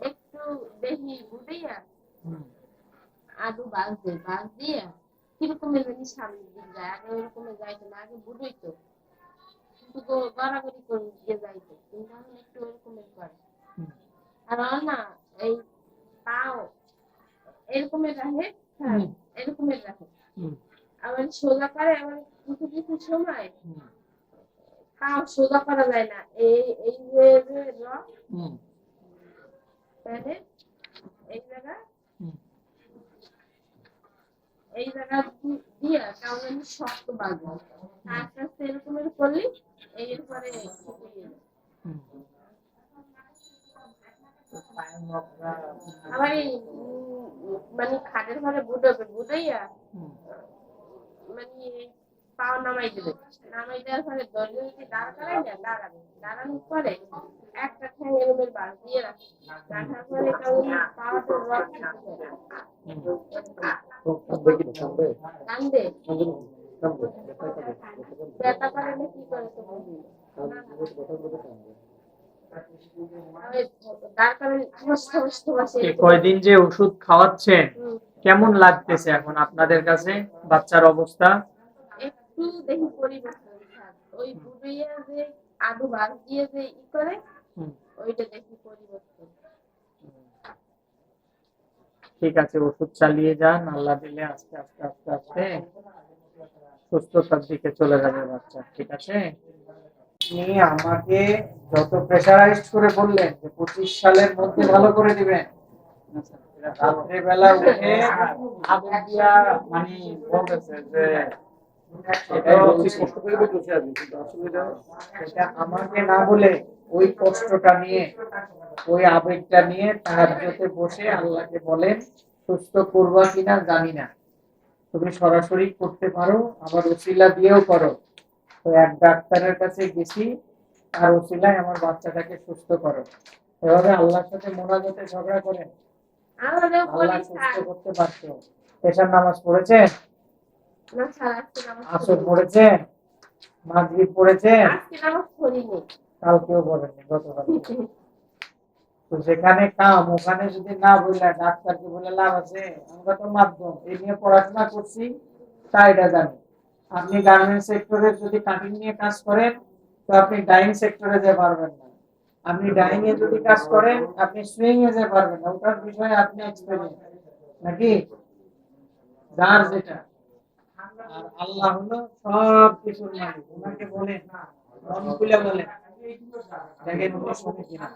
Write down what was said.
একটু দেখি বুঝাইয়া হুম। আলু বাজ দে বাজ দিয়ে কিরকমের জানি সামনের দিক যায়। আগে ওরকমের যাইতো না আগে বুঝাইতো কিন্তু গড়াগড়ি করে দিয়ে যাইতো। কিন্তু এখন একটু ওরকমের করে। আর না এই পাও এরকমের রাখে হ্যাঁ এরকমের রাখে। আবার সোজা করে আবার কিছু কিছু সময় পাও সোজা করা যায় না। এই এই যে হুম। তাহলে এই জায়গা এই জায়গা দিয়া কেমন শক্ত বাঁধবো। আস্তে আস্তে এরকমের করলি এরপরে শুকিয়ে আবার এই মানে খাটের ঘরে বুড়োবে বুড়াইয়া মানে পাও নামাই দেবে। নামাই দেওয়ার পরে দরজা যদি দাঁড় করাই না দাঁড়াবে দাঁড়ানোর পরে একটা ঠ্যাং এরমের বাস দিয়ে রাখার পরে কেমন পাওয়াটা রক কান্দে? ব্যথা করে না কি করে তো এই কয়দিন যে ওষুধ খাওয়াচ্ছেন কেমন লাগতেছে এখন আপনাদের কাছে? বাচ্চার অবস্থা? একটু দেখি পরিবর্তন ওই বুড়িয়া যে বাস দিয়ে যে ই করে ওইটা দেখি পরিবর্তন। ঠিক আছে ওষুধ চালিয়ে যান আল্লাহ দিলে আস্তে আস্তে আস্তে আস্তে সুস্থতার দিকে চলে যাবে বাচ্চা ঠিক আছে? আমাকে যত প্রেশারাইজ করে বললেন যে পঁচিশ সালের মধ্যে ভালো করে দিবেন রাত্রেবেলা উঠে মানে বলতেছে যে আমাকে না বলে ওই কষ্টটা নিয়ে ওই আবেগটা নিয়ে তাহাজ্জুদে বসে আল্লাহকে বলেন সুস্থ করবা কিনা জানি না। তুমি সরাসরি করতে পারো আবার ওসিলা দিয়েও করো। তো এক ডাক্তারের কাছে গেছি আর ওসিলায় আমার বাচ্চাটাকে সুস্থ করো। এভাবে আল্লাহর সাথে মোনাজাতে ঝগড়া করেন। আল্লাহ সুস্থ করতে পারতো পেশার নামাজ পড়েছেন না স্যার আজকে নামাজ আসর। মাগরিব পড়িনি। গতকাল তো যেখানে কাম ওখানে যদি না বললে ডাক্তারকে বলে লাভ আছে? আমরা তো মাধ্যম এই নিয়ে পড়াশোনা করছি তাই এটা জানি। আপনি গার্মেন্ট সেক্টরে যদি কাটিং নিয়ে কাজ করেন তো আপনি ডাইং সেক্টরে যেতে পারবেন না। আপনি ডাইং এ যদি কাজ করেন আপনি সুইং এ যেতে পারবেন না। ওটার বিষয়ে আপনি এক্সপেরিয়েন্স নাকি? যার যেটা। আর আল্লাহ হলো সব কিছুর মালিক। ওনাকে বলেন মন খুলে বলে দেখেন উনি শুনে কিনা